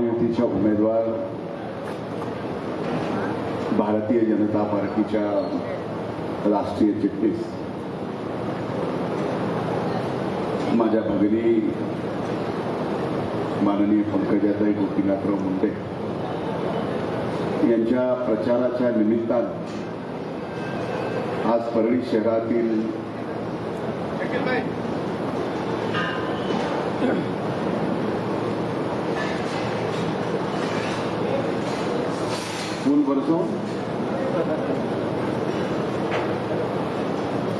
महायुतीच्या उमेदवार भारतीय जनता पार्टीच्या राष्ट्रीय चिटणीस माझ्या भगिनी माननीय पंकजाताई गोपीनाथराव मुंडे यांच्या प्रचाराच्या निमित्तानं आज परळी शहरातील फूल बरसो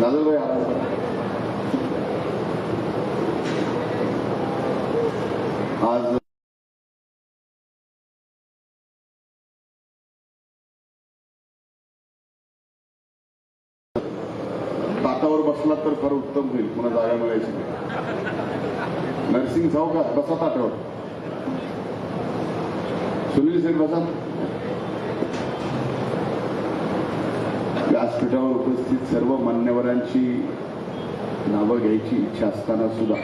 दादा भाई आप आज ताटावर बसला तर फार उत्तम होईल पुन्हा जागा मिळायची नाही. नरसिंग सावकार बसा ताटावर सुनील सेठ बसा व्यासपीठावर उपस्थित सर्व मान्यवरांची नावं घ्यायची इच्छा असताना सुद्धा.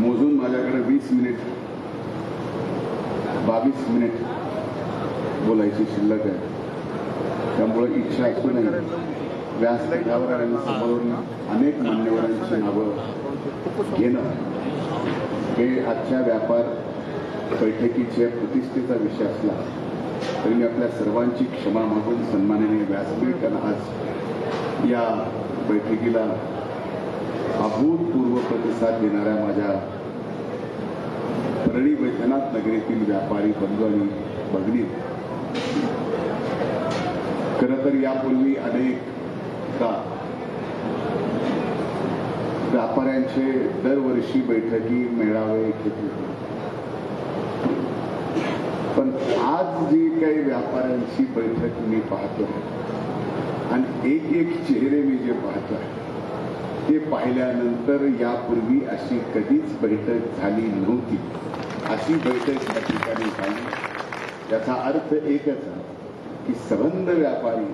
मोजून माझ्याकडे वीस मिनिट बावीस मिनिट बोलायची शिल्लक आहे. त्यामुळे इच्छा असूनही व्यासपीठावर आणि समोरून अनेक मान्यवरांची नावं घेणं हे आजच्या व्यापार बैठकीच्या प्रतिष्ठेचा विषय असला. तरी मी आपल्या सर्वांची क्षमा मागून सन्माननीय व्यासपीठ आणि आज या बैठकीला अभूतपूर्व प्रतिसाद देणाऱ्या माझ्या परळी वैद्यनाथ नगरीतील व्यापारी बंधू आणि भगिनी. खरं तर यापूर्वी अनेकदा व्यापाऱ्यांचे दरवर्षी बैठकी मेळावे घेत होते पण आज जी काही व्यापाऱ्यांची बैठक मी पाहतोय आणि एक एक चेहरे मी जे पाहतोय ते पाहिल्यानंतर यापूर्वी अशी कधीच बैठक झाली नव्हती. अशी बैठक या ठिकाणी झाली. याचा अर्थ एकच आहे की सबंध व्यापारी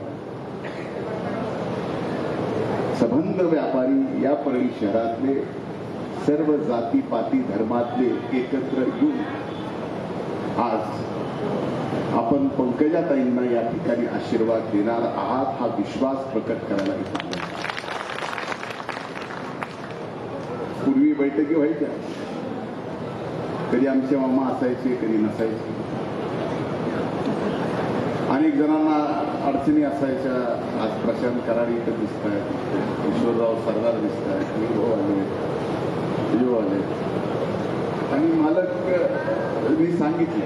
सबंध व्यापारी या परळी शहरातले सर्व जाती पाती धर्मातले एकत्र येऊन आज आपण पंकजाताईंना या ठिकाणी आशीर्वाद देणार आहात हा विश्वास प्रकट करायला इथं पूर्वी बैठकी व्हायच्या. कधी आमचे मामा असायचे कधी नसायचे. अनेक जणांना अडचणी असायच्या. आज प्रशांत कराड इथं दिसत आहेत किशोरराव सरदार दिसत आहेत आले आले आणि मालक सगळी सांगितली.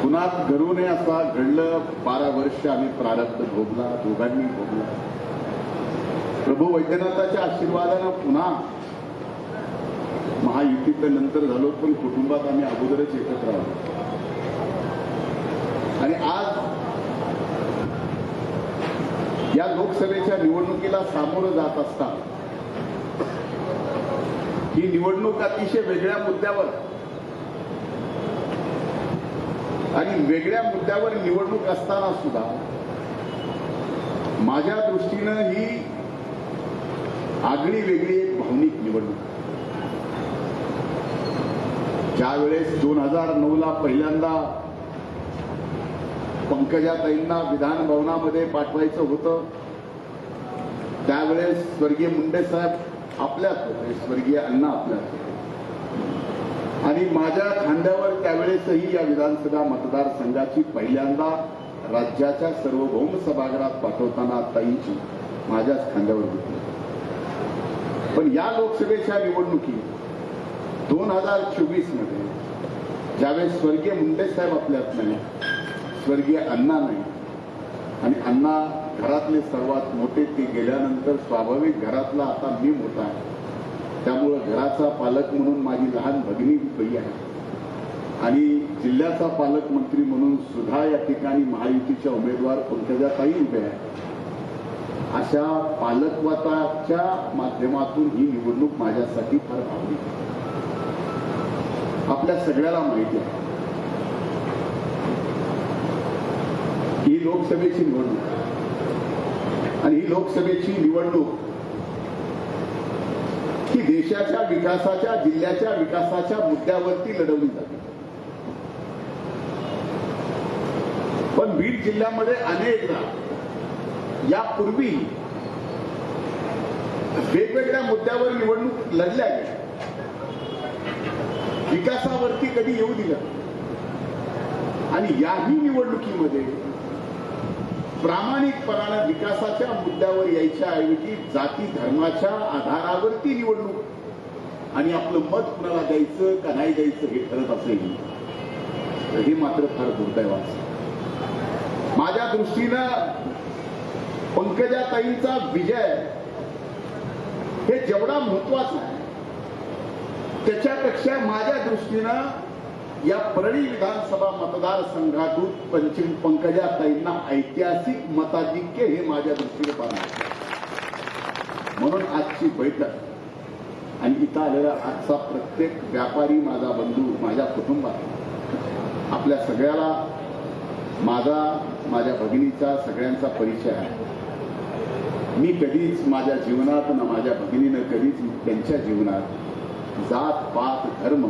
कुणात घडू नये असा घडलं बारा वर्ष आम्ही प्रारब्ध भोगला दोघांनी भोगला. प्रभू वैद्यनाथाच्या आशीर्वादानं पुन्हा महायुतीत नंतर झालो पण कुटुंबात आम्ही अगोदरच एकत्र आलो. आणि आज या लोकसभेच्या निवडणुकीला सामोरं जात असता ही निवडणूक अतिशय वेगळ्या मुद्द्यावर आणि वेगळ्या मुद्द्यावर निवडणूक असताना सुद्धा माझ्या दृष्टीनं ही आगळी वेगळी एक भावनिक निवडणूक. ज्यावेळेस दोन हजार नऊला पहिल्यांदा पंकजाताईंना विधान भवनामध्ये पाठवायचं होतं त्यावेळेस स्वर्गीय मुंडे साहेब आपल्यात होते स्वर्गीय अण्णा आपल्यात होते. आणि माझ्या खांद्यावर त्यावेळेसही या विधानसभा मतदारसंघाची पहिल्यांदा राज्याच्या सार्वभौम सभागृहात पाठवताना ताईंची माझ्याच खांद्यावर घेतली पण या लोकसभेच्या निवडणुकीत दोन हजार चोवीसमध्ये ज्यावेळेस स्वर्गीय मुंडे साहेब आपल्यात नाही स्वर्गीय अण्णा नाही आणि अण्णा घरातले सर्वात मोठे ते गेल्यानंतर स्वाभाविक घरातला आता मी मोठा आहे. त्यामुळं घराचा पालक म्हणून माझी लहान भगिनी उभी आहे. आणि जिल्ह्याचा पालकमंत्री म्हणून सुद्धा या ठिकाणी महायुतीच्या उमेदवार पंकजाताई उभे आहे अशा पालकवाताच्या माध्यमातून ही निवडणूक माझ्यासाठी फार आवडी आपल्या सगळ्याला माहिती आहे. ही लोकसभेची निवडणूक आणि ही लोकसभेची निवडणूक ही देशाच्या विकासाच्या जिल्ह्याच्या विकासाच्या मुद्द्यावरती लढवली जाते. पण बीड जिल्ह्यामध्ये अनेकदा यापूर्वी वेगवेगळ्या मुद्द्यावर निवडणूक लढल्या गेल्या. विकासावरती कधी येऊ दिलं आणि याही निवडणुकीमध्ये प्रामाणिकपणानं विकासाच्या मुद्द्यावर यायच्या ऐवजी जाती धर्माच्या आधारावरती निवडणूक आणि आपलं मत कुणाला द्यायचं का नाही द्यायचं हे ठरत असेल तर हे मात्र फार दुर्दैवाच माझ्या दृष्टीनं पंकजाताईंचा विजय हे जेवढा महत्त्वाचा आहे त्याच्यापेक्षा माझ्या दृष्टीनं या परळी विधानसभा मतदारसंघातून पंचम पंकजाताईंना ऐतिहासिक मताधिक्य हे माझ्या दृष्टीने पाहणार म्हणून आजची बैठक आणि इथं आलेला आजचा प्रत्येक व्यापारी माझा बंधू माझ्या कुटुंबात आपल्या सगळ्याला माझा माझ्या भगिनीचा सगळ्यांचा परिचय आहे. मी कधीच माझ्या जीवनात ना माझ्या भगिनीनं कधीच त्यांच्या जीवनात जात पात धर्म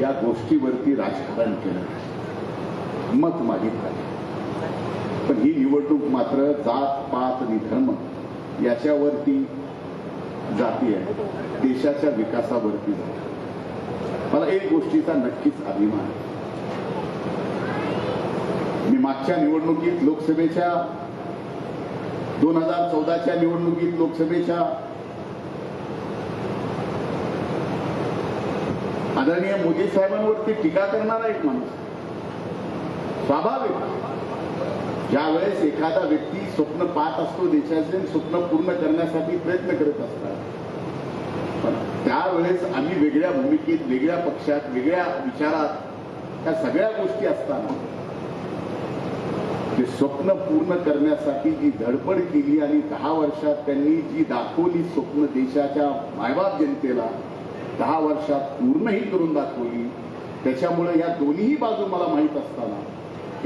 या गोष्टीवरती राजकारण केलं मत मागितलं पण ही निवडणूक मात्र जात पात आणि धर्म याच्यावरती जाती आहे. देशाच्या विकासावरती जाते. मला एक गोष्टीचा नक्कीच अभिमान आहे. मी मागच्या निवडणुकीत लोकसभेच्या दोन हजार चौदाच्या निवडणुकीत लोकसभेच्या आदरणीय मोदी साहेबांवरती टीका करणारा एक माणूस. स्वाभाविक. ज्यावेळेस एखादा व्यक्ती स्वप्न पाहत असतो देशाचे स्वप्न पूर्ण करण्यासाठी प्रयत्न करत असतात. पण त्यावेळेस आम्ही वेगळ्या भूमिकेत वेगळ्या पक्षात वेगळ्या विचारात त्या सगळ्या गोष्टी असताना ते स्वप्न पूर्ण करण्यासाठी जी धडपड केली आणि दहा वर्षात त्यांनी जी दाखवली स्वप्न देशाच्या मायबाप जनतेला दहा वर्षात पूर्णही करून दाखवली. त्याच्यामुळे या दोन्ही बाजू मला माहीत असताना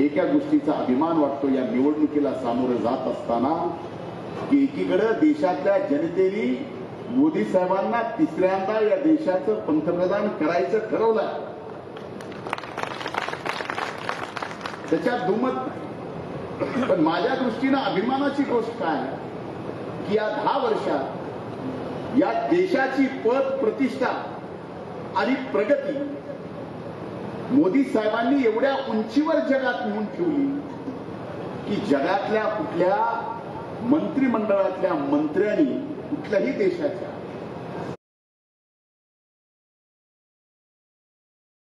एका गोष्टीचा अभिमान वाटतो या निवडणुकीला सामोरं जात असताना की एकीकडे देशातल्या जनतेने मोदी साहेबांना तिसऱ्यांदा या देशाचं पंतप्रधान करायचं ठरवलं त्याच्यात दुमत नाही. पण माझ्या दृष्टीनं अभिमानाची गोष्ट काय की या दहा वर्षात या देशाची पद प्रतिष्ठा आणि प्रगती मोदी साहेबांनी एवढ्या उंचीवर जगात नेऊन ठेवली की जगातल्या कुठल्या मंत्रिमंडळातल्या मंत्र्यांनी कुठल्याही देशाच्या